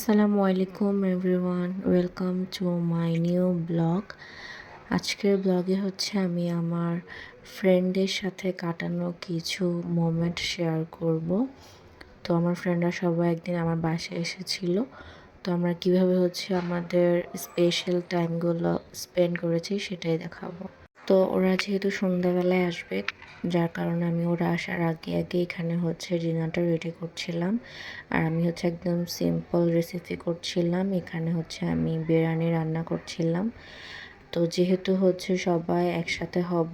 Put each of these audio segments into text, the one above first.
আসসালামু আলাইকুম everyone, welcome to my new blog. আজকের ব্লগে হচ্ছে আমি আমার ফ্রেন্ডদের সাথে কাটানো কিছু মোমেন্ট শেয়ার করব। তো আমার ফ্রেন্ডরা সবাই একদিন আমার বাসায় এসেছিল। তো আমরা কীভাবে হচ্ছে আমাদের স্পেশাল টাইমগুলো স্পেন্ড করেছি সেটাই দেখাবো। তো ওরা যেহেতু সন্ধ্যাবেলায় আসবে, যার কারণে আমি ওরা আসার আগে আগে এখানে হচ্ছে ডিনারটা রেডি করছিলাম। আর আমি হচ্ছে একদম সিম্পল রেসিপি করছিলাম, এখানে হচ্ছে আমি বিরিয়ানি রান্না করছিলাম। তো যেহেতু হচ্ছে সবাই একসাথে হব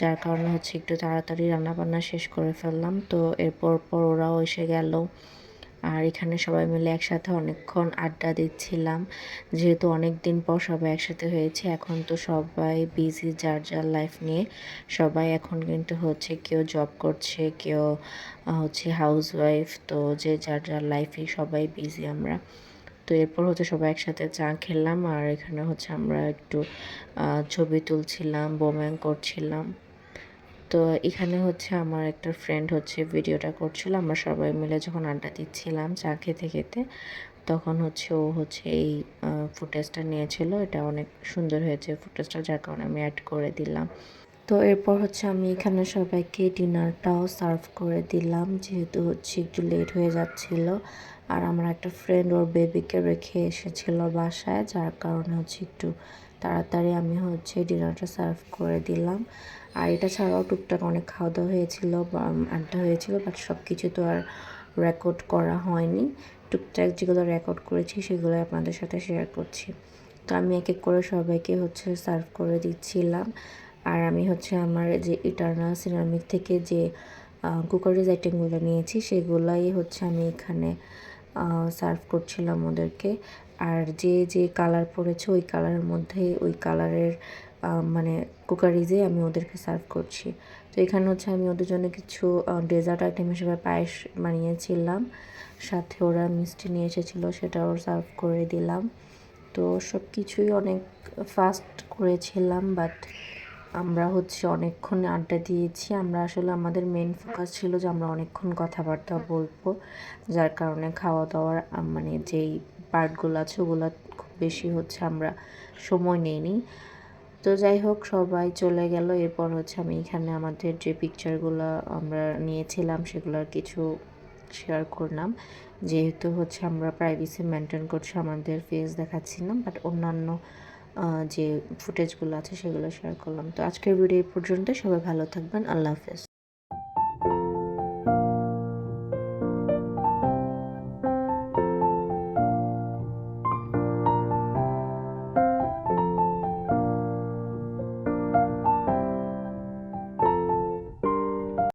যার কারণে হচ্ছে একটু তাড়াতাড়ি রান্না বান্না শেষ করে ফেললাম। তো এরপর পর ওরাও এসে গেল আর এখানে সবাই মিলে একসাথে অনেকক্ষণ আড্ডা দিচ্ছিলাম। যেহেতু অনেক দিন পর সবাই একসাথে হয়েছে, এখন তো সবাই বিজি যার যার লাইফ নিয়ে। সবাই এখন কিন্তু হচ্ছে কেউ জব করছে, কেউ হচ্ছে হাউস ওয়াইফ তো যে যার যার লাইফে সবাই বিজি আমরা। তো এরপর হচ্ছে সবাই একসাথে চা খেলাম আর এখানে হচ্ছে আমরা একটু ছবি তুলছিলাম, বোম্যাং করছিলাম। তো এখানে হচ্ছে আমার একটা ফ্রেন্ড হচ্ছে ভিডিওটা করছিল। আমরা সবাই মিলে যখন আড্ডা দিচ্ছিলাম চা খেতে খেতে, তখন হচ্ছে ও হচ্ছে এই ফুটেজটা নিয়েছিল। এটা অনেক সুন্দর হয়েছে ফুটেজটা যার কারণে আমি অ্যাড করে দিলাম। তো এরপর হচ্ছে আমি এখানে সবাইকে ডিনারটাও সার্ভ করে দিলাম। যেহেতু হচ্ছে একটু লেট হয়ে যাচ্ছিল। আর আমার একটা ফ্রেন্ড ওর বেবিকে রেখে এসেছিল বাসায়, যার কারণে হচ্ছে একটু তাড়াতাড়ি আমি হচ্ছে ডিনারটা সার্ভ করে দিলাম। আর এটা ছাড়াও টুকটাক অনেক খাওয়া দাওয়া হয়েছিল আড্ডা হয়েছিল, বাট সব কিছু তো আর রেকর্ড করা হয়নি। টুকটাক যেগুলো রেকর্ড করেছি সেগুলো আপনাদের সাথে শেয়ার করছি। তো আমি এক এক করে সবাইকে হচ্ছে সার্ভ করে দিচ্ছিলাম। আর আমি হচ্ছে আমার যে ইটার্নাল সিরামিক থেকে যে কুকারিজ আইটেমগুলো নিয়েছি, সেগুলাই হচ্ছে আমি এখানে সার্ভ করছিলাম ওদেরকে। আর যে যে কালার পড়েছে ওই কালারের মধ্যে, ওই কালারের মানে কুকারিজে আমি ওদেরকে সার্ভ করছি। তো এখানে হচ্ছে আমি ওদের জন্য কিছু ডেজার্ট আইটেম হিসেবে পায়েস বানিয়েছিলাম। সাথে ওরা মিষ্টি নিয়ে এসেছিল, সেটাও সার্ভ করে দিলাম। তো সব কিছুই অনেক ফাস্ট করেছিলাম বাট আমরা হচ্ছে অনেকক্ষণ আড্ডা দিয়েছি। আমরা আসলে আমাদের মেন ফোকাস ছিল যে আমরা অনেকক্ষণ কথাবার্তা বলব। যার কারণে খাওয়া দাওয়ার মানে যেই পার্টগুলো আছে, ওগুলো খুব বেশি হচ্ছে আমরা সময় নিইনি। তো যাই হোক, সবাই চলে গেল। এরপর হচ্ছে আমি এখানে আমাদের যে পিকচারগুলো আমরা নিয়েছিলাম সেগুলোর কিছু শেয়ার করলাম। যেহেতু হচ্ছে আমরা প্রাইভেসি মেনটেন করছি, আমাদের ফেস দেখাচ্ছি না বাট অন্যান্য যে ফুটেজগুলো আছে সেগুলো শেয়ার করলাম। তো আজকের ভিডিও পর্যন্ত সবাই ভালো থাকবেন। আল্লাহ হাফেজ।